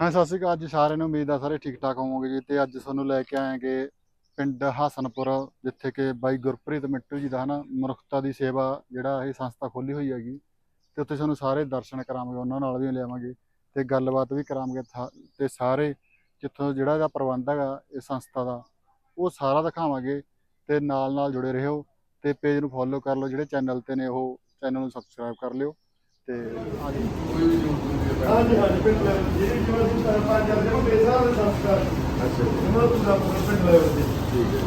ਹਾਂ, ਸਤਿ ਸ਼੍ਰੀ ਅਕਾਲ ਅੱਜ ਸਾਰਿਆਂ ਨੂੰ, ਉਮੀਦ ਆ ਸਾਰੇ ਠੀਕ ਠਾਕ ਹੋਵੋਗੇ ਜੀ। ਤੇ ਅੱਜ ਤੁਹਾਨੂੰ ਲੈ ਕੇ ਆਏਗੇ ਪਿੰਡ ਹਸਨਪੁਰ, ਜਿੱਥੇ ਕਿ ਬਾਈ ਗੁਰਪ੍ਰੀਤ ਮਿੱਟੂ ਜੀ ਦਾ ਹਨਾ, ਮਨੁੱਖਤਾ ਦੀ ਸੇਵਾ ਜਿਹੜਾ ਇਹ ਸੰਸਥਾ ਖੋਲੀ ਹੋਈ ਹੈਗੀ। ਤੇ ਉੱਥੇ ਤੁਹਾਨੂੰ ਸਾਰੇ ਦਰਸ਼ਨ ਕਰਾਵਾਂਗੇ, ਉਹਨਾਂ ਨਾਲ ਵੀ ਲਿਆਵਾਂਗੇ ਤੇ ਗੱਲਬਾਤ ਵੀ ਕਰਾਵਾਂਗੇ ਥਾ- ਤੇ ਸਾਰੇ ਜਿੱਥੋਂ ਜਿਹੜਾ ਇਹਦਾ ਪ੍ਰਬੰਧ ਹੈਗਾ ਇਸ ਸੰਸਥਾ ਦਾ, ਉਹ ਸਾਰਾ ਦਿਖਾਵਾਂਗੇ ਤੇ ਨਾਲ ਨਾਲ ਜੁੜੇ ਰਹੋ ਤੇ ਪੇਜ ਨੂੰ ਫੋਲੋ ਕਰ ਲਓ, ਜਿਹੜੇ ਚੈਨਲ ਤੇ ਨੇ ਉਹ, ਚੈਨਲ ਨੂੰ ਸਬਸਕ੍ਰਾਈਬ ਕਰ ਲਿਓ ਤੇ ਆ ਜੀ ਹਾਂਜੀ ਹਾਂਜੀ ਪਿੰਡ ਲੈਵਲ ਜਿਹੜੀ ਜਿਵੇਂ ਅਸੀਂ ਸਰਪੰਚ ਕਰਦੇ ਹਾਂ ਮੇਰੇ ਹਿਸਾਬ ਨਾਲ ਸੰਸਕਾਰ। ਅੱਛਾ ਉਹਨਾਂ ਨੂੰ ਦਾ ਪਿੰਡ ਲੈਵਲ ਤੇ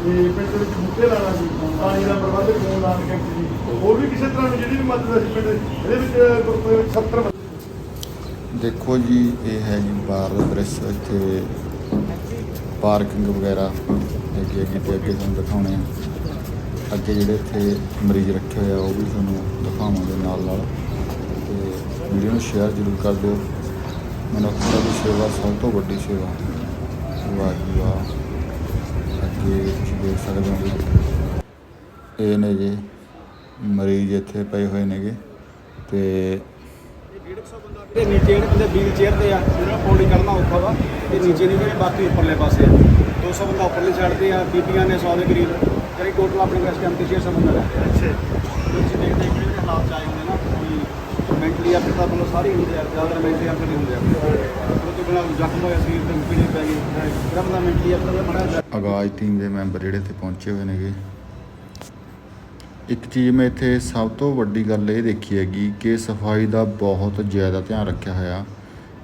ਤੇ ਪਿੰਡ ਦੇ ਵਿੱਚ ਬੂਟੇ ਲਾਣਾ ਸੀ ਪਾਣੀ ਦਾ ਪ੍ਰਬੰਧ ਕੋਲ ਲਾਣ ਕੇ ਸੀ ਹੋਰ ਵੀ ਕਿਸੇ ਤਰ੍ਹਾਂ ਦੀ ਜਿਹੜੀ ਵੀ ਮਦਦ ਅਸੀਂ ਪਿੰਡ ਇਹਦੇ ਵਿੱਚ ਗੁਰਪੁਰ ਵਿੱਚ 70 ਬੰਦੇ ਦੇਖੋ ਜੀ ਇਹ ਹੈ ਜੀ ਬਾਹਰ ਦਾ ਦ੍ਰਿਸ਼ ਇੱਥੇ ਪਾਰਕਿੰਗ ਵਗੈਰਾ ਹੈਗੀ ਹੈਗੀ ਤੇ ਅੱਗੇ ਤੁਹਾਨੂੰ ਦਿਖਾਉਣੇ ਆ। ਅੱਗੇ ਜਿਹੜੇ ਇੱਥੇ ਮਰੀਜ਼ ਰੱਖੇ ਹੋਏ ਆ ਉਹ ਵੀ ਤੁਹਾਨੂੰ ਦਿਖਾਵਾਂਗੇ ਨਾਲ ਨਾਲ ਤੇ ਵੀਡੀਓ ਨੂੰ ਸ਼ੇਅਰ ਜ਼ਰੂਰ ਕਰ ਦਿਓ। ਮਨੁੱਖਤਾ ਦੀ ਸੇਵਾ ਸਭ ਤੋਂ ਵੱਡੀ ਸੇਵਾ ਵਾਹ ਜੀ ਵਾਹ ਅੱਗੇ ਤੁਸੀਂ ਦੇਖ ਸਕਦੇ ਹੋ ਜੀ ਇਹ ਨੇ ਜੀ ਮਰੀਜ਼ ਇੱਥੇ ਪਏ ਹੋਏ ਨੇਗੇ ਤੇ ਤੇ ਨੀਚੇ ਜਿਹੜੇ ਬੰਦੇ ਵੀਲ ਚੇਅਰ ਤੇ ਆ ਪੌੜੀ ਕਰਨਾ ਔਖਾ ਵਾ ਤੇ ਨੀਚੇ ਨਹੀਂ ਬਾਕੀ ਉੱਪਰਲੇ ਪਾਸੇ ਆ। 200 ਬੰਦਾ ਉੱਪਰਲੇ ਆ ਬੀਬੀਆਂ ਨੇ 100 ਦੇ ਕਰੀਬ। ਜਿਹੜੀ ਟੋਟਲ ਆਪਣੇ ਕੋਲ ਇਸ ਟਾਈਮ ਤੇ 600 ਬੰਦਾ ਹੈ ਅੱਛਾ। ਤੁਸੀਂ ਦੇਖਦੇ ਹੋ ਜਿਹੜੇ ਹਾਲਾਤ ਚ ਆਏ ਹੁੰਦੇ ਨਾ ਮੈਂਟਲੀ ਆਪਣੇ ਤਾਂ ਮਤਲਬ ਸਾਰੇ ਹੁੰਦੇ ਆ ਜ਼ਿਆਦਾ ਮੈਂਟਲੀ ਆਪਣੇ ਹੁੰਦੇ ਆ। ਉਹ ਤੋਂ ਬਿਨਾਂ ਜ਼ਖਮ ਹੋਇਆ ਸਰੀਰ ਤੇ ਪੀੜੀ ਪੈ ਗਈ। ਜਿਹੜਾ ਬੰਦਾ ਮੈਂਟਲੀ ਆਪਣੇ ਬੜਾ ਆਗਾਜ਼ ਟੀਮ ਦੇ ਮੈਂਬਰ ਜਿਹੜੇ ਇੱਥੇ ਪਹੁੰਚੇ ਹੋਏ ਨੇਗੇ। ਇੱਕ ਚੀਜ਼ ਮੈਂ ਇੱਥੇ ਸਭ ਤੋਂ ਵੱਡੀ ਗੱਲ ਇਹ ਦੇਖੀ ਹੈਗੀ ਕਿ ਸਫ਼ਾਈ ਦਾ ਬਹੁਤ ਜ਼ਿਆਦਾ ਧਿਆਨ ਰੱਖਿਆ ਹੋਇਆ।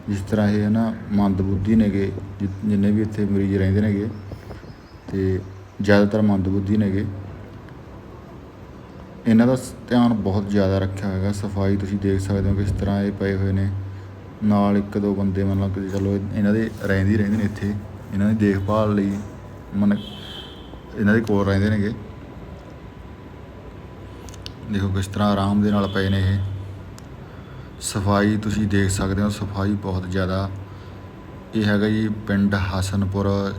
ਜਿਸ ਤਰ੍ਹਾਂ ਇਹ ਨਾ ਮੰਦਬੁੱਧੀ ਨੇਗੇ ਜਿੰਨੇ ਵੀ ਇੱਥੇ ਮਰੀਜ਼ ਰਹਿੰਦੇ ਨੇਗੇ, ਤੇ ਜ਼ਿਆਦਾਤਰ ਮੰਦਬੁੱਧੀ ਨੇਗੇ। ਇਹਨਾਂ ਦਾ ਧਿਆਨ ਬਹੁਤ ਜ਼ਿਆਦਾ ਰੱਖਿਆ ਹੋਇਆ ਹੈਗਾ। ਸਫ਼ਾਈ ਤੁਸੀਂ ਦੇਖ ਸਕਦੇ ਹੋ ਕਿਸ ਤਰ੍ਹਾਂ ਇਹ ਪਏ ਹੋਏ ਨੇ। ਨਾਲ ਇੱਕ ਦੋ ਬੰਦੇ ਮਤਲਬ ਕਿ ਚਲੋ ਇਹਨਾਂ ਦੇ ਰਹਿੰਦੇ ਹੀ ਰਹਿੰਦੇ ਨੇ ਇੱਥੇ। ਇਹਨਾਂ ਦੀ ਦੇਖਭਾਲ ਲਈ ਮਨ ਇਹਨਾਂ ਦੇ ਕੋਲ ਰਹਿੰਦੇ ਨੇਗੇ। ਦੇਖੋ ਕਿਸ ਤਰ੍ਹਾਂ ਆਰਾਮ ਦੇ ਨਾਲ ਪਏ ਨੇ ਇਹ। ਸਫ਼ਾਈ ਤੁਸੀਂ ਦੇਖ ਸਕਦੇ ਹੋ, ਸਫ਼ਾਈ ਬਹੁਤ ਜ਼ਿਆਦਾ। ਇਹ ਹੈਗਾ ਜੀ ਪਿੰਡ ਹਸਨਪੁਰ,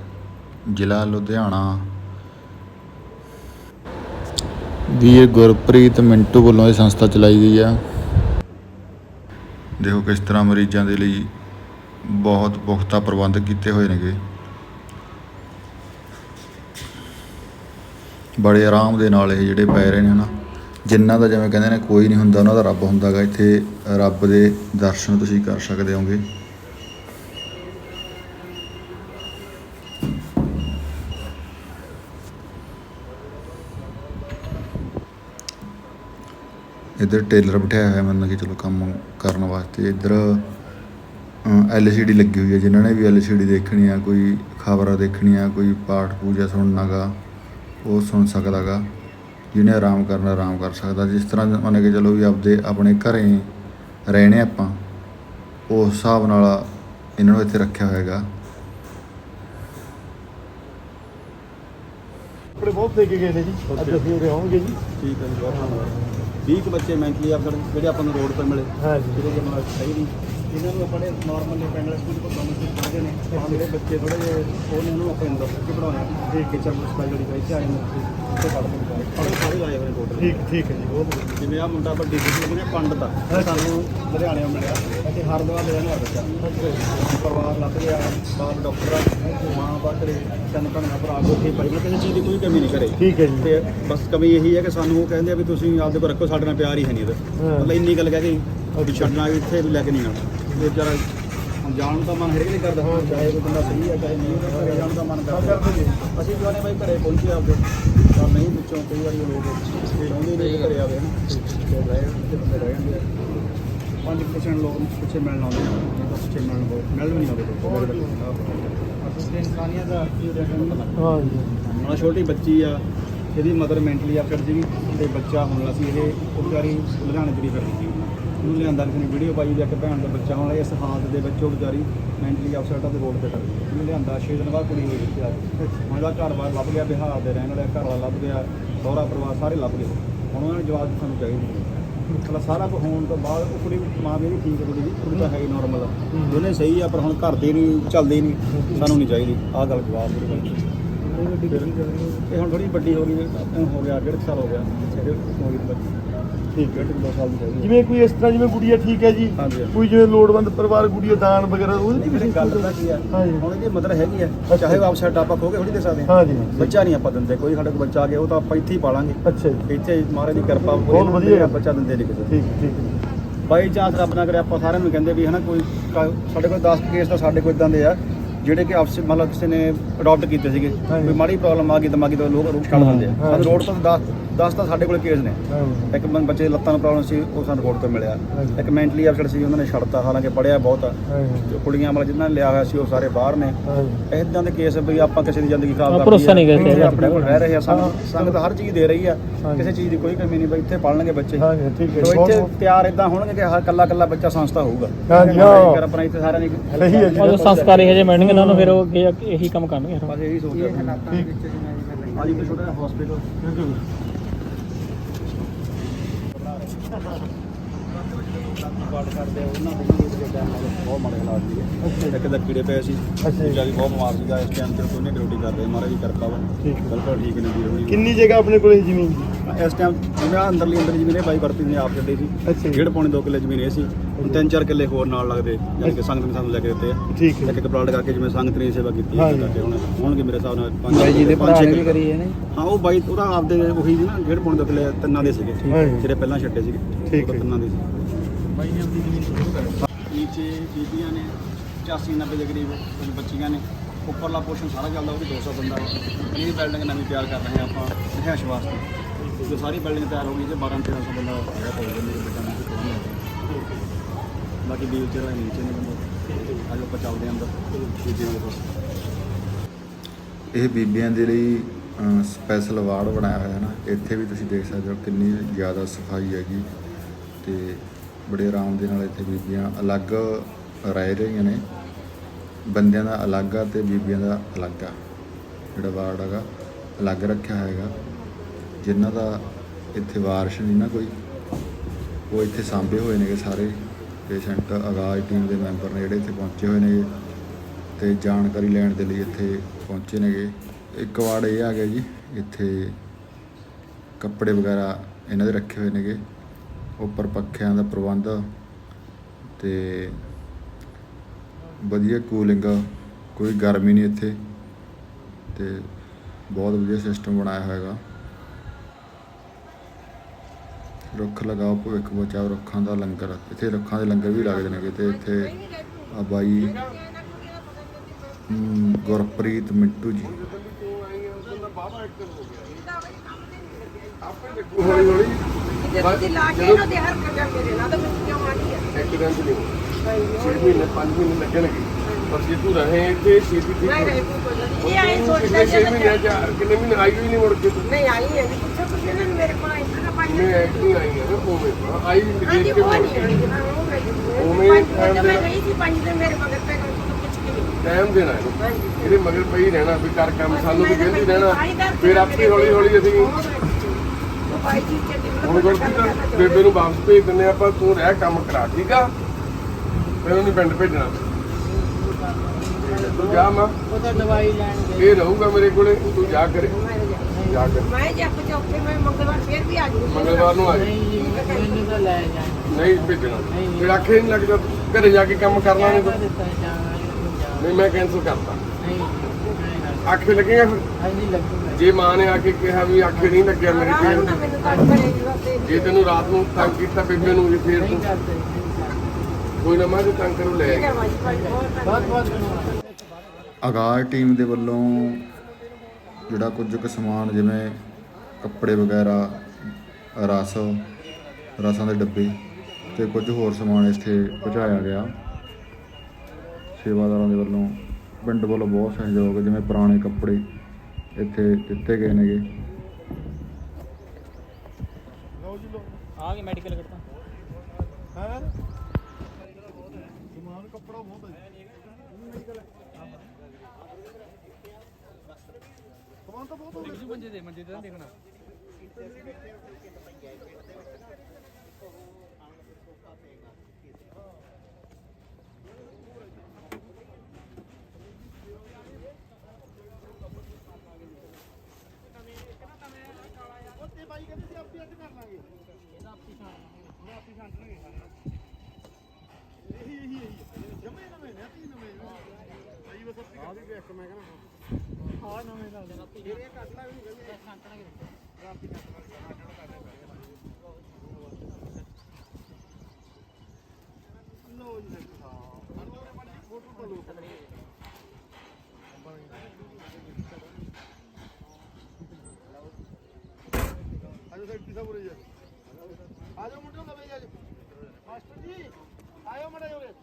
ਜ਼ਿਲ੍ਹਾ ਲੁਧਿਆਣਾ। ਵੀਰ ਗੁਰਪ੍ਰੀਤ ਮਿੰਟੂ ਵੱਲੋਂ ਇਹ ਸੰਸਥਾ ਚਲਾਈ ਗਈ ਆ। ਦੇਖੋ ਕਿਸ ਤਰ੍ਹਾਂ ਮਰੀਜ਼ਾਂ ਦੇ ਲਈ ਬਹੁਤ ਪੁਖਤਾ ਪ੍ਰਬੰਧ ਕੀਤੇ ਹੋਏ ਨੇਗੇ। ਬੜੇ ਆਰਾਮ ਦੇ ਨਾਲ ਇਹ ਜਿਹੜੇ ਪੈ ਰਹੇ ਨੇ ਨਾ ਜਿਨ੍ਹਾਂ ਦਾ ਜਿਵੇਂ ਕਹਿੰਦੇ ਨੇ ਕੋਈ ਨਹੀਂ ਹੁੰਦਾ, ਉਹਨਾਂ ਦਾ ਰੱਬ ਹੁੰਦਾਗਾ। ਇੱਥੇ ਰੱਬ ਦੇ ਦਰਸ਼ਨ ਤੁਸੀਂ ਕਰ ਸਕਦੇ ਹੋਗੇ। ਇੱਧਰ ਟੇਲਰ ਬਿਠਾਇਆ ਹੋਇਆ ਮੰਨ ਕਿ ਚਲੋ ਕੰਮ ਕਰਨ ਵਾਸਤੇ ਇੱਧਰ ਡੀ ਲੱਗੀ ਹੋਈ ਹੈ ਜਿਨ੍ਹਾਂ ਨੇ ਵੀ ਡੀ ਦੇਖਣੀ ਆ ਕੋਈ ਖਬਰਾਂ ਦੇਖਣੀ ਆ ਕੋਈ ਪਾਠ ਪੂਜਾ ਸੁਣਨਾਗਾ ਉਹ ਸੁਣ ਸਕਦਾਗਾ ਜਿਹਨੇ ਆਰਾਮ ਕਰਨਾ ਆਰਾਮ ਕਰ ਸਕਦਾ। ਜਿਸ ਤਰ੍ਹਾਂ ਮੰਨ ਕੇ ਚਲੋ ਵੀ ਆਪਦੇ ਆਪਣੇ ਘਰੇ ਰਹਿਣੇ ਆਪਾਂ ਉਸ ਹਿਸਾਬ ਨਾਲ ਇਹਨਾਂ ਨੂੰ ਇੱਥੇ ਰੱਖਿਆ ਹੋਇਆਗਾ। ਬਹੁਤ ਦੇ ਕੇ ਗਏ ਨੇ ਜੀ। ਅੱਜ ਅਸੀਂ ਉਰੇ ਆਉਂਗੇ ਜੀ। ਠੀਕ ਹੈ ਜੀ ਬਹੁਤ ਧੰਨਵਾਦ। 20 ਕੁ ਬੱਚੇ ਮੈਂਟਲੀ ਆਪਣੇ ਜਿਹੜੇ ਆਪਾਂ ਨੂੰ ਰੋਡ ਤੇ ਮਿਲੇ ਹਾਂ ਜੀ ਜਿਹੜੇ ਜਮਾ ਸਹੀ ਨਹੀਂ। ਇਹਨਾਂ ਨੂੰ ਆਪਣੇ ਨਾਰਮਲ ਨੇ ਪਿੰਡ ਸਕੂਲ ਕੋਲ ਕੰਮ ਤੇ ਪੜ੍ਹਦੇ ਨੇ ਤੇ ਹਾਂ ਜਿਹੜੇ ਬੱਚੇ ਥੋੜੇ ਜਿਹੇ ਉਹ ਨੇ ਉਹਨੂੰ ਆਪਾਂ ਇੰਦਰ ਕੇ ਪੜਾਉਣਾ ਸਪੈਸ਼ਲ ਆਏ ਨੇ। ਨੇ ਸਾਰੇ ਲਾਏ ਹੋਏ ਨੇ ਟੋਟਲ ਠੀਕ ਠੀਕ ਹੈ ਜੀ ਬਹੁਤ। ਜਿਵੇਂ ਆ ਮੁੰਡਾ ਵੱਡੀ ਪੰਡਤ ਆ। ਸਾਨੂੰ ਮਿਲਿਆ। ਦੇ ਰਹਿਣ ਵਾਲਾ ਬੱਚਾ ਪਰਿਵਾਰ ਲੱਭ ਗਿਆ ਬਾਪ ਡਾਕਟਰ ਆ ਮਾਂ ਬਾਕਰੇ ਤਿੰਨ ਭੈਣਾਂ ਭਰਾ ਕੋਠੇ ਪਾਈ ਮਤਲਬ ਕਿਸੇ ਚੀਜ਼ ਦੀ ਕੋਈ ਕਮੀ ਨਹੀਂ ਕਰੇ। ਠੀਕ ਹੈ ਜੀ। ਤੇ ਬਸ ਕਮੀ ਇਹੀ ਹੈ ਕਿ ਸਾਨੂੰ ਉਹ ਕਹਿੰਦੇ ਆ ਵੀ ਤੁਸੀਂ ਆਪਦੇ ਕੋਲ ਰੱਖੋ ਸਾਡੇ ਨਾਲ ਪਿਆਰ ਹੀ ਹੈ ਨਹੀਂ ਇਹਦਾ। ਮਤਲਬ ਇੰਨੀ ਗੱਲ ਕਹਿ ਕੇ ਵੀ ਛੱਡਣਾ ਇੱਥੇ ਵੀ ਲੈ ਕੇ ਨਹੀਂ ਆਉਣਾ। ਤੇ ਜਾਣ ਤਾਂ ਮਨ ਹਰੇਕ ਨਹੀਂ ਕਰਦਾ ਹਾਂ ਚਾਹੇ ਕੋਈ ਬੰਦਾ ਸਹੀ ਹੈ ਚਾਹੇ ਨਹੀਂ ਘਰੇ ਜਾਣ ਦਾ ਮਨ ਕਰਦਾ। ਅਸੀਂ ਜੋ ਨੇ ਬਾਈ ਘਰੇ ਪਹੁੰਚੇ ਆਪਦੇ। ਤਾਂ ਨਹੀਂ ਵਿੱਚੋਂ ਕਈ ਵਾਰੀ ਉਹ ਲੋਕ ਚਾਹੁੰਦੇ ਘਰੇ ਆਵੇ ਨਾ ਤੇ ਰਹਿ ਤੇ ਬੰਦੇ ਰਹਿ ਜਾਂਦੇ ਆ। 5% ਲੋਕ ਪਿੱਛੇ ਮਿਲਣ ਆਉਂਦੇ ਤਾਂ ਪਿੱਛੇ ਮਿਲਣ ਬਹੁਤ ਮਿਲਣ ਵੀ ਨਹੀਂ ਆਉਂਦੇ ਅਸੀਂ ਇਨਸਾਨੀਅਤ ਦਾ ਕੀ ਰਹਿਣਾ ਹਾਂ ਜੀ। ਹੁਣ ਛੋਟੀ ਬੱਚੀ ਆ ਇਹਦੀ ਮਦਰ ਮੈਂਟਲੀ ਅਪਸੈਟ ਸੀਗੀ ਤੇ ਬੱਚਾ ਹੁਣ ਵਾਲਾ ਸੀ ਇਹ ਉਹ ਵਿਚਾਰੀ ਲੁਧਿਆਣੇ ਤੁਰੀ ਫਿਰਦੀ ਸੀ। ਉਹਨੂੰ ਲਿਆਂਦਾ ਕਿਸੇ ਨੇ ਵੀਡੀਓ ਪਾਈ ਵੀ ਇੱਕ ਭੈਣ ਦਾ ਬੱਚਾ ਹੋਣਾ ਇਸ ਹਾਲਤ ਦੇ ਵਿੱਚ ਉਹ ਵਿਚਾਰੀ ਮੈਂਟਲੀ ਅਪਸੈਟ ਆ ਤੇ ਰੋਡ ਤੇ ਖੜੀ ਉਹਨੂੰ ਲਿਆਂਦਾ 6 ਦਿਨ ਬਾਅਦ ਕੁੜੀ ਹੋਈ ਇੱਥੇ ਆ ਕੇ। ਹੁਣ ਦਾ ਘਰ-ਬਾਰ ਲੱਭ ਗਿਆ ਬਿਹਾਰ ਦੇ ਰਹਿਣ ਵਾਲਾ ਘਰ ਵਾਲਾ ਲੱਭ ਗਿਆ ਸਹੁਰਾ ਪਰਿਵਾਰ ਸਾਰੇ ਲੱਭ ਗਏ। ਹੁਣ ਉਹਨਾਂ ਨੂੰ ਜਵਾਬ ਸਾਨੂੰ ਚਾਹੀਦਾ ਮਤਲਬ ਸਾਰਾ ਕੁਝ ਹੋਣ ਤੋਂ ਬਾਅਦ ਉਹ ਕੁੜੀ ਮਾਂ ਵੀ ਠੀਕ ਹੈ ਕੁੜੀ ਦੀ ਕੁੜੀ ਤਾਂ ਹੈ ਹੀ ਨਾਰਮਲ ਦੋਨੇ ਸਹੀ ਆ ਪਰ ਹੁਣ ਘਰ ਦੇ ਨਹੀਂ ਚੱਲਦੇ ਨਹੀਂ ਸਾਨੂੰ ਨਹੀਂ ਚਾਹੀਦੀ। ਆਹ ਗੱਲ ਜਵਾਬ ਦੇ ਦਿਓ। ਇਹ ਹੁਣ ਥੋੜੀ ਵੱਡੀ ਹੋ ਗਈ ਹੋ। ਗਿਆ ਡੇਢ ਕੁ ਸਾਲ ਹੋ ਗਿਆ। ਹੋ ਗਈ ਬੱਚੀ ਠੀਕ ਹੈ ਡੇਢ ਦੋ ਸਾਲ ਦੀ ਹੈਗੀ ਹੈ। ਜਿਵੇਂ ਕੋਈ ਇਸ ਤਰ੍ਹਾਂ ਜਿਵੇਂ ਗੁੜੀਆ ਠੀਕ ਹੈ ਜੀ ਹਾਂਜੀ, ਹਾਂਜੀ। ਕੋਈ ਜਿਵੇਂ ਲੋੜਵੰਦ ਪਰਿਵਾਰ ਗੁੜੀਆ ਦਾਨ ਵਗੈਰਾ ਉਹਦੀ ਨਹੀਂ ਵੀ ਵੀਰੇ ਗੱਲ ਪਤਾ ਕੀ ਆ ਹਾਂਜੀ। ਹੁਣ ਇਹਦੀ ਮਦਰ ਹੈਗੀ ਆ ਚਾਹੇ ਉਹ ਆਪ ਸਾਡਾ ਆਪਾਂ ਖੋ ਕੇ ਥੋੜੀ ਦੇ ਸਕਦੇ ਹਾਂ ਹਾਂਜੀ ਬੱਚਾ ਨਹੀਂ ਆਪਾਂ ਦਿੰਦੇ ਕੋਈ ਸਾਡੇ ਕੋਲ ਬੱਚਾ ਆ ਗਿਆ ਉਹ ਤਾਂ ਆਪਾਂ ਇੱਥੇ ਹੀ ਪਾਲਾਂਗੇ ਅੱਛਾ ਜੀ ਇੱਥੇ ਮਹਾਰਾਜ ਦੀ ਕਿਰਪਾ ਪੂਰੀ ਬਹੁਤ ਵਧੀਆ ਆ, ਬੱਚਾ ਦਿੰਦੇ ਨਹੀਂ ਕਿਸੇ ਠੀਕ ਠੀਕ ਹੈ। ਬਾਈ ਚਾਂਸ ਰੱਬ ਨਾ ਕਰੇ ਆਪਾਂ ਸਾਰਿਆਂ ਨੂੰ ਕਹਿੰਦੇ ਵੀ ਹਨਾ ਕੋਈ ਕ- ਸਾਡੇ ਕੋਲ 10 ਕੇਸ ਤਾਂ ਸਾਡੇ ਕੋਲ ਇਦਾਂ ਦੇ ਆ ਜਿਹੜੇ ਕਿ ਆਪਸ ਮਤਲਬ ਕਿਸੇ ਨੇ ਅਡਾਪਟ ਕੀਤੇ ਸੀਗੇ ਹਾਂਜੀ। ਕੋਈ ਮਾੜੀ ਪ੍ਰੋਬਲਮ ਆ ਗਈ ਦਿਮਾਗੀ ਤਾਂ ਲੋਕ ਰੁਕ ਛੱਡ ਦਿੰਦੇ ਆ ਹਾਂ। ਸਾਨੂੰ ਰੋਡ ਤੋਂ 10 10 ਤਾਂ ਸਾਡੇ ਕੋਲ ਕੇਸ ਨੇ। ਇੱਕ ਬੰਦ ਬੱਚੇ ਲੱਤਾਂ ਨੂੰ ਪ੍ਰੋਬਲਮ ਸੀ ਉਹ ਸਾਨੂੰ ਰੋਡ ਤੋਂ ਮਿਲਿਆ। ਹਾਂਜੀ। ਇੱਕ ਮੈਂਟਲੀ ਅਪਸੈਟ ਸੀ ਉਹਨਾਂ ਨੇ ਛੱਡਤਾ ਹਾਲਾਂਕਿ ਪੜਿਆ ਬਹੁਤ। ਆ ਜੋ ਕੁੜੀਆਂ ਵਾਲਾ ਜਿਨ੍ਹਾਂ ਨੇ ਲਿਆ ਹੋਇਆ ਸੀ ਉਹ ਸਾਰੇ ਬਾਹਰ ਨੇ। ਇਦਾਂ ਦੇ ਕੇਸ ਵੀ ਆਪਾਂ ਕਿਸੇ ਦੀ ਜ਼ਿੰਦਗੀ ਖਰਾਬ ਕਰ ਭਰੋਸਾ ਨਹੀਂ ਕਰਦੇ। ਆਪਣੇ ਕੋਲ। ਰਹਿ ਰਹੇ ਆ ਸੰਗਤ ਹਰ ਚੀਜ਼ ਦੇ ਰਹੀ ਆ। ਹਾਂਜੀ। ਕਿਸੇ ਚੀਜ਼ ਦੀ ਕੋਈ ਕਮੀ ਨਹੀਂ ਬਈ ਇੱਥੇ ਪੜਨਗੇ ਬੱਚੇ। ਹਾਂ ਠੀਕ ਹੈ ਇੱਥੇ ਤਿਆਰ ਇਦਾਂ ਹੋਣਗੇ ਕਿ ਹਰ ਕੱਲਾ ਕੱਲਾ ਬੱਚਾ ਸੰਸਥਾ ਹੋਊਗਾ। ਹਾਂਜੀ, ਹਾਂ। ਕਰ ਆਪਣਾ ਇੱਥੇ ਸਾਰਿਆਂ ਨੇ ਸਹੀ ਹੈ ਜੀ। ਉਹ ਜੋ ਸੰਸਕਾਰ ਇਹੋ ਜਿਹੇ ਮਿਲਣਗੇ ਉਹਨਾਂ ਨੂੰ ਫਿਰ ਉਹ ਅੱਗੇ ਇਹੀ ਕੰਮ ਕਰਨਗੇ। ਬਸ ਇਹੀ ਸੋਚ ਰਿਹਾ ਠੀਕ। ਅੱਜ ਇੱਕ ਛੋਟਾ ਜਿਹਾ Thank you. ਹਸਪੀਟਲ ਪਾਰਟ ਕਰਦੇ ਆ ਉਹਨਾਂ ਦੇ ਜਿਹੜੇ ਟਾਈਮ ਨਾਲ ਬਹੁਤ ਮਾੜੇ ਹਾਲਾਤ ਸੀਗੇ। ਇੱਕ ਤਾਂ ਕੀੜੇ ਪਏ ਸੀ ਅੱਛਾ ਜੀ। ਦੂਜਾ ਵੀ ਬਹੁਤ ਬਿਮਾਰ ਸੀਗਾ ਇਸ ਟਾਈਮ ਤੇ ਉਹਨੇ ਡਿਊਟੀ ਕਰ ਰਹੇ ਮਹਾਰਾਜ ਦੀ ਕਿਰਪਾ ਵਾ। ਠੀਕ ਹੈ। ਬਿਲਕੁਲ ਠੀਕ ਨੇ ਜੀ ਉਹ ਕਿੰਨੀ ਜਗ੍ਹਾ ਆਪਣੇ ਕੋਲੇ ਜ਼ਮੀਨ ਜੀ ਇਸ ਟਾਈਮ ਜਿਵੇਂ ਆਹ ਅੰਦਰਲੀ ਅੰਦਰਲੀ ਜ਼ਮੀਨ ਇਹ ਬਾਈ ਵਰਤੀ ਨੇ ਆਪ ਛੱਡੀ ਸੀ। ਅੱਛਾ ਜੀ। ਡੇਢ ਪੌਣੇ 2 ਕਿੱਲੇ ਜ਼ਮੀਨ ਇਹ ਸੀ। ਹੁਣ ਤਿੰਨ ਚਾਰ ਕਿੱਲੇ ਹੋਰ ਨਾਲ ਲੱਗਦੇ ਯਾਨੀ ਕਿ ਸੰਗਤ ਨੇ ਸਾਨੂੰ ਲੈ ਕੇ ਦਿੱਤੇ ਆ। ਠੀਕ ਹੈ। ਇੱਕ ਇੱਕ ਪਲਾਟ ਕਰਕੇ ਜਿਵੇਂ ਸੰਗਤ ਨੇ ਸੇਵਾ ਕੀਤੀ ਹੈ ਹਾਂਜੀ। ਕਰਕੇ ਹੁਣ ਹੋਣਗੇ ਮੇਰੇ ਹਿਸਾਬ ਨਾਲ ਪੰਜ ਬਾਈ ਜੀ ਦੇ ਭਰਾ ਨੇ ਵੀ ਕਰੀ ਹੈ ਹਾਂ ਉਹ ਬਾਈ ਉਹਦਾ ਆਪਦੇ ਉਹੀ ਸੀ ਨਾ ਡੇਢ ਪੌਣੇ ਦੋ ਕਿੱਲੇ ਤਿੰਨਾਂ ਦੇ ਸੀਗੇ। ਜਿਹੜੇ ਪਹਿਲਾਂ ਛੱਡੇ ਸੀਗੇ। ਠੀਕ। ਤਿੰਨਾਂ ਦੇ ਸੀ। ਬਾਈ ਨੇ ਆਪਣੀ ਜ਼ਮੀਨ ਸ਼ੁਰੂ ਕਰ ਨੀਚੇ ਬੀਬੀਆਂ ਨੇ 85 90 ਦੇ ਕਰੀਬ ਕੁਝ ਬੱਚੀਆਂ ਨੇ। ਉੱਪਰਲਾ ਪੋਰਸ਼ਨ ਸਾਰਾ ਚੱਲਦਾ, ਉਹ ਵੀ 200 ਬੰਦਾ। ਇਹ ਬਿਲਡਿੰਗ ਨਵੀਂ ਤਿਆਰ ਕਰ ਰਹੇ ਹਾਂ ਆਪਾਂ, ਰਿਹਾਇਸ਼ ਵਾਸਤੇ। ਜੋ ਸਾਰੀ ਬਿਲਡਿੰਗ ਤਿਆਰ ਹੋ ਗਈ ਤੇ 12 1300 ਬੰਦਾ ਹੈਗਾ ਹੋ ਜਾਂਦੇ ਬੱਚਿਆਂ ਨੂੰ ਕੋਲ ਬਾਕੀ ਵੀਲ ਚੇਅਰ ਹੈ ਨੀਚੇ ਨੇ ਬੰਦੇ। ਅੱਜ ਆਪਾਂ ਚੱਲਦੇ ਆਂ ਅੰਦਰ, ਬੀਬੀਆਂ ਦੇ ਇਹ ਬੀਬੀਆਂ ਦੇ ਲਈ ਸਪੈਸ਼ਲ ਵਾਰਡ ਬਣਾਇਆ ਹੋਇਆ ਹੈ ਨਾ। ਇੱਥੇ ਵੀ ਤੁਸੀਂ ਦੇਖ ਸਕਦੇ ਹੋ, ਕਿੰਨੀ ਜ਼ਿਆਦਾ ਸਫ਼ਾਈ ਹੈਗੀ। ਤੇ ਬੜੇ ਆਰਾਮ ਦੇ ਨਾਲ ਇੱਥੇ ਬੀਬੀਆਂ ਅਲੱਗ ਰਹਿ ਰਹੀਆਂ ਨੇ। ਬੰਦਿਆਂ ਦਾ ਅਲੱਗ ਆ ਤੇ ਬੀਬੀਆਂ ਦਾ ਅਲੱਗ ਆ। ਜਿਹੜਾ ਵਾਰਡ ਹੈਗਾ, ਅਲੱਗ ਰੱਖਿਆ ਹੈਗਾ ਜਿਨ੍ਹਾਂ ਦਾ ਇੱਥੇ ਵਾਰਸ਼ ਨਹੀਂ ਨਾ ਕੋਈ, ਉਹ ਇੱਥੇ ਸਾਂਭੇ ਹੋਏ ਨੇਗੇ ਸਾਰੇ। ਪੇਸ਼ੈਂਟ ਆਗਾਜ਼ ਟੀਮ ਦੇ ਮੈਂਬਰ ਨੇ ਜਿਹੜੇ ਇੱਥੇ ਪਹੁੰਚੇ ਹੋਏ ਨੇ ਤੇ ਜਾਣਕਾਰੀ ਲੈਣ ਦੇ ਲਈ ਇੱਥੇ ਪਹੁੰਚੇ ਨੇਗੇ। ਇੱਕ ਵਾਰਡ ਇਹ ਆ ਗਿਆ ਜੀ, ਇੱਥੇ ਕੱਪੜੇ ਵਗੈਰਾ ਇਹਨਾਂ ਦੇ ਰੱਖੇ ਹੋਏ ਨੇਗੇ। ਉੱਪਰ ਪੱਖਿਆਂ ਦਾ ਪ੍ਰਬੰਧ ਤੇ ਵਧੀਆ ਕੂਲਿੰਗ ਕੋਈ ਗਰਮੀ ਨਹੀਂ ਇੱਥੇ ਤੇ ਬਹੁਤ ਵਧੀਆ ਸਿਸਟਮ ਬਣਾਇਆ ਹੋਇਆਗਾ ਰੁੱਖ ਲਗਾਓ ਭਵਿੱਖ ਬਚਾਓ ਰੁੱਖਾਂ ਦਾ ਲੰਗਰ, ਇੱਥੇ ਰੁੱਖਾਂ ਦੇ ਲੰਗਰ ਵੀ ਲੱਗਦੇ ਨੇਗੇ ਤੇ ਇੱਥੇ ਆ ਬਾਈ ਗੁਰਪ੍ਰੀਤ ਮਿੰਟੂ ਜੀ। ਹੌਲੀ ਹੌਲੀ। ਜੇ ਤੁਸੀਂ ਲਾ ਕੇ ਇਹਨਾਂ ਦੇ ਹਰ ਕਦਮ ਮੇਰੇ ਨਾਲ ਤਾਂ ਕੁਝ ਕਿਉਂ ਆਣੀ ਹੈ ਐਕਸੀਡੈਂਟ ਨਹੀਂ ਹੋਣਾ 6 ਮਹੀਨੇ 5 ਮਹੀਨੇ ਲੱਗਣਗੇ ਪਰ ਜੇ ਤੂੰ ਰਹੇ ਇੱਥੇ ਛੇਤੀ ਠੀਕ ਨਹੀਂ ਹੋ ਨਹੀਂ ਕੋਈ ਗੱਲ ਨਹੀਂ। ਇਹ ਆਈ ਤੂੰ ਸੋਚਦਾ ਪਿਛਲੇ ਛੇ ਜੇ ਮਹੀਨੇ ਚ ਕਿੰਨੇ ਮਹੀਨੇ ਆਈ ਹੋਈ ਨਹੀਂ ਮੁੜ ਕੇ ਤੂੰ? ਨਹੀਂ ਆਈ ਹੈ ਜੀ। ਪੁੱਛੋ ਤੁਸੀਂ ਇਹਨਾਂ ਨੂੰ ਮੇਰੇ ਕੋਲ ਆਈ ਤਾਂ ਪੰਜ ਮੈਂ ਐਕਟਿੰਗ ਆਈ ਹੈ ਨਾ ਉਵੇਂ ਆਈ ਹਾਂਜੀ ਦੇਖ ਕੇ ਉਹ ਨਹੀਂ ਉਹ ਮੈਂ ਦੇਣਾ। ਗਈ ਸੀ ਪੰਜ ਦਿਨ ਮੇਰੇ ਮਗਰ ਪੈ ਗਏ ਤੁਹਾਨੂੰ ਕੁਝ ਵੀ। ਨਹੀਂ ਟਾਈਮ ਦੇਣਾ ਇਹਨੂੰ। ਹਾਂਜੀ। ਇਹਦੇ ਮਗਰ ਪਈ ਰਹਿਣਾ ਵੀ ਕਰ ਕੰਮ ਸਾਨੂੰ ਵੀ ਕਹਿੰਦੀ ਰਹਿਣਾ। ਫਿਰ ਆਪੇ ਹੌਲੀ ਹੌਲੀ ਅਸੀਂ ਬਾਈ ਜੀ ਹੁਣ ਗੁਰਪ੍ਰੀਤ ਬੇਬੇ ਨੂੰ ਵਾਪਸ ਭੇਜ ਦਿੰਦੇ ਆਪਾਂ ਤੂੰ ਰਹਿ ਕੰਮ ਕਰਾ ਠੀਕ ਆ? ਫਿਰ ਉਹਨੂੰ ਪਿੰਡ ਭੇਜਣਾ। ਤੂੰ ਜਾ ਮਾਂ। ਉਹ ਤਾਂ ਦਵਾਈ ਲੈਣ ਗਈ। ਇਹ ਰਹੂਗਾ ਮੇਰੇ ਕੋਲੇ ਤੂੰ ਜਾ ਕਰੇ ਜਾ ਕਰ ਮੈਂ ਜੇ ਆਪਾਂ ਚੌਥੇ ਮੈਂ ਮੰਗਲਵਾਰ ਫੇਰ ਵੀ ਆ ਜੂਗੀ ਮੰਗਲਵਾਰ ਨੂੰ ਆ ਜਾ ਮੈਨੂੰ ਤਾਂ ਲੈ ਜਾ ਨਹੀਂ ਭੇਜਣਾ। ਫਿਰ ਆਖੇ ਨਹੀਂ ਲੱਗਦਾ ਘਰੇ ਜਾ ਕੇ ਕੰਮ ਕਰਨਾ ਨਹੀਂ ਮੈਂ ਕੈਨਸਲ ਕਰਤਾ। ਆਖੇ ਲੱਗੇਗਾ ਫਿਰ। ਜੇ ਮਾਂ ਨੇ ਆ ਕੇ ਕਿਹਾ ਵੀ ਆਖੇ ਨਹੀਂ ਲੱਗਿਆ ਮੇਰੀ ਤਾਂ ਜੀ ਤੈਨੂੰ ਰਾਤ ਨੂੰ ਤੰਗ ਕੀਤਾ ਬੇਬੇ ਨੂੰ ਜੇ ਫੇਰ ਤੂੰ। ਕੋਈ ਨਾ ਮਾਂ ਜੇ ਤੰਗ ਕਰੂ ਲੈ ਆਗਾਜ਼ ਟੀਮ ਦੇ ਵੱਲੋਂ ਜਿਹੜਾ ਕੁਝ ਕੁ ਸਮਾਨ ਜਿਵੇਂ ਕੱਪੜੇ ਵਗੈਰਾ ਰਸ ਰਸਾਂ ਦੇ ਡੱਬੇ ਤੇ ਕੁਝ ਹੋਰ ਸਮਾਨ ਇੱਥੇ ਪਹੁੰਚਾਇਆ ਗਿਆ। ਸੇਵਾਦਾਰਾਂ ਦੇ ਵੱਲੋਂ ਪਿੰਡ ਵੱਲੋਂ ਬਹੁਤ ਸਹਿਯੋਗ ਜਿਵੇਂ ਪੁਰਾਣੇ ਕੱਪੜੇ ਇੱਥੇ ਦਿੱਤੇ ਗਏ ਨੇਗੇ। ਆ ਗਏ ਮੈਡੀਕਲ ਕਰਤਾ ਹੈ? ਸਮਾਨ ਕੱਪੜਾ ਬਹੁਤ ਹੈ ਸਮਾਨ ਤਾਂ ਬਹੁਤ ਹੈ ਮੰਜੇ ਦੇ ਮੰਜੇ ਤੇ ਦੇਖਣਾ ਤੇ ਬਾਈ ਕਹਿੰਦੇ ਸੀ ਆਪੀ ਅੱਜ ਕਰ ਲਾਂਗੇ ਤੀ ਨਵੇਂ ਆਈ ਬਸ ਆ ਵੀ ਇੱਕ ਮੈਂ ਕਹਿੰਦਾ ਆ ਨਵੇਂ ਦਾ। ਇਹ ਕੱਟ ਲਾ ਵੀ ਨਹੀਂ ਖਾਂਟਣਾ ਕਿ ਰਾਤੀ ਕੱਟ ਲੋ ਜੀ ਸਰ ਹਾਂ। ਫੋਟੋ ਤਾਂ ਲੋ ਆਜੋ ਸਰ ਕਿਸਾ ਬੁਰੇ ਜੀ ਆਜੋ ਮੁੰਡੇ ਨੂੰ ਲਵੇ ਜੀ। ਮਾਸਟਰ ਜੀ ਆਇਓ ਮੜਾ ਜੋਗੇ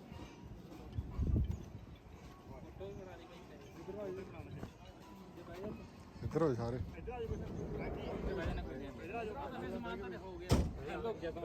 ਇੱਧਰ ਹੋਏ ਸਾਰੇ। ਇੱਧਰ ਆਜੋ ਬੈਠੋ ਸਮਾਨ ਤਾਂ ਹੋ ਗਿਆ ਹੋ ਗਿਆ ਤਾਂ